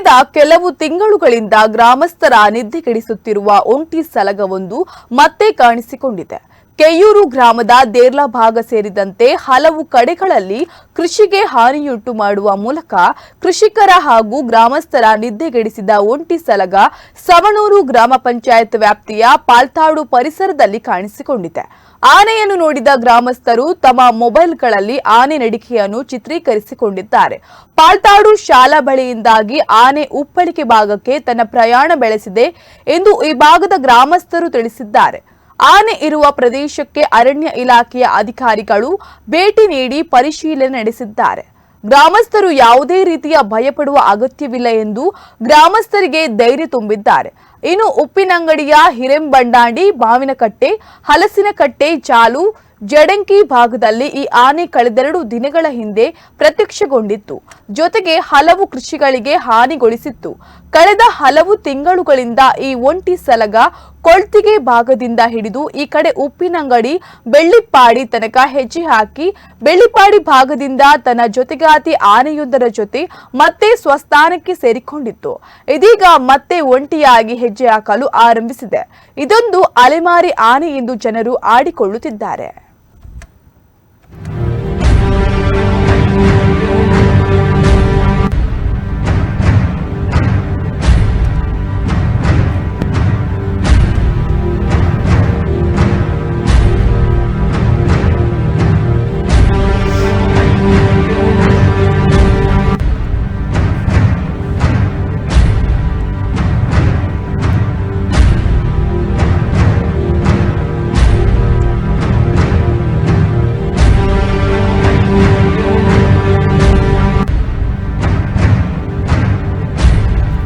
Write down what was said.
ಕಳೆದ ಕೆಲವು ತಿಂಗಳುಗಳಿಂದ ಗ್ರಾಮಸ್ಥರ ನಿದ್ದೆಗೆಡಿಸುತ್ತಿರುವ ಒಂಟಿ ಸಲಗವೊಂದು ಮತ್ತೆ ಕಾಣಿಸಿಕೊಂಡಿದೆ. ಕೆಯ್ಯೂರು ಗ್ರಾಮದ ದೇರ್ಲಾ ಭಾಗ ಸೇರಿದಂತೆ ಹಲವು ಕಡೆಗಳಲ್ಲಿ ಕೃಷಿಗೆ ಹಾನಿಯುಂಟು ಮಾಡುವ ಮೂಲಕ ಕೃಷಿಕರ ಹಾಗೂ ಗ್ರಾಮಸ್ಥರ ನಿದ್ದೆಗೆಡಿಸಿದ ಒಂಟಿ ಸಲಗ ಸವಣೂರು ಗ್ರಾಮ ಪಂಚಾಯತ್ ವ್ಯಾಪ್ತಿಯ ಪಾಲ್ತಾಡು ಪರಿಸರದಲ್ಲಿ ಕಾಣಿಸಿಕೊಂಡಿದೆ. ಆನೆಯನ್ನು ನೋಡಿದ ಗ್ರಾಮಸ್ಥರು ತಮ್ಮ ಮೊಬೈಲ್ಗಳಲ್ಲಿ ಆನೆ ನಡಿಕೆಯನ್ನು ಚಿತ್ರೀಕರಿಸಿಕೊಂಡಿದ್ದಾರೆ. ಪಾಲ್ತಾಡು ಶಾಲಾ ಬಳಿಯಿಂದಾಗಿ ಆನೆ ಉಪ್ಪಳಿಕೆ ಭಾಗಕ್ಕೆ ತನ್ನ ಪ್ರಯಾಣ ಬೆಳೆಸಿದೆ ಎಂದು ಈ ಭಾಗದ ಗ್ರಾಮಸ್ಥರು ತಿಳಿಸಿದ್ದಾರೆ. ಆನೆ ಇರುವ ಪ್ರದೇಶಕ್ಕೆ ಅರಣ್ಯ ಇಲಾಖೆಯ ಅಧಿಕಾರಿಗಳು ಭೇಟಿ ನೀಡಿ ಪರಿಶೀಲನೆ ನಡೆಸಿದ್ದಾರೆ. ಗ್ರಾಮಸ್ಥರು ಯಾವುದೇ ರೀತಿಯ ಭಯಪಡುವ ಅಗತ್ಯವಿಲ್ಲ ಎಂದು ಗ್ರಾಮಸ್ಥರಿಗೆ ಧೈರ್ಯ ತುಂಬಿದ್ದಾರೆ. ಇನ್ನು ಉಪ್ಪಿನಂಗಡಿಯ ಹಿರೆಂಬಂಡಾಡಿ ಮಾವಿನಕಟ್ಟೆ ಹಲಸಿನಕಟ್ಟೆ ಚಾಲು ಜಡಂಕಿ ಭಾಗದಲ್ಲಿ ಈ ಆನೆ ಕಳೆದೆರಡು ದಿನಗಳ ಹಿಂದೆ ಪ್ರತ್ಯಕ್ಷಗೊಂಡಿತ್ತು. ಜೊತೆಗೆ ಹಲವು ಕೃಷಿಗಳಿಗೆ ಹಾನಿಗೊಳಿಸಿತ್ತು. ಕಳೆದ ಹಲವು ತಿಂಗಳುಗಳಿಂದ ಈ ಒಂಟಿ ಸಲಗ ಕೊಳ್ತಿಗೆ ಭಾಗದಿಂದ ಹಿಡಿದು ಈ ಕಡೆ ಉಪ್ಪಿನಂಗಡಿ ಬೆಳ್ಳಿಪಾಡಿ ತನಕ ಹೆಜ್ಜೆ ಹಾಕಿ, ಬೆಳ್ಳಿಪಾಡಿ ಭಾಗದಿಂದ ತನ್ನ ಜೊತೆಗಾತಿ ಆನೆಯೊಂದರ ಜೊತೆ ಮತ್ತೆ ಸ್ವಸ್ಥಾನಕ್ಕೆ ಸೇರಿಕೊಂಡಿತ್ತು. ಇದೀಗ ಮತ್ತೆ ಒಂಟಿಯಾಗಿ ಹೆಜ್ಜೆ ಹಾಕಲು ಆರಂಭಿಸಿದೆ. ಇದೊಂದು ಅಲೆಮಾರಿ ಆನೆ ಎಂದು ಜನರು ಆಡಿಕೊಳ್ಳುತ್ತಿದ್ದಾರೆ.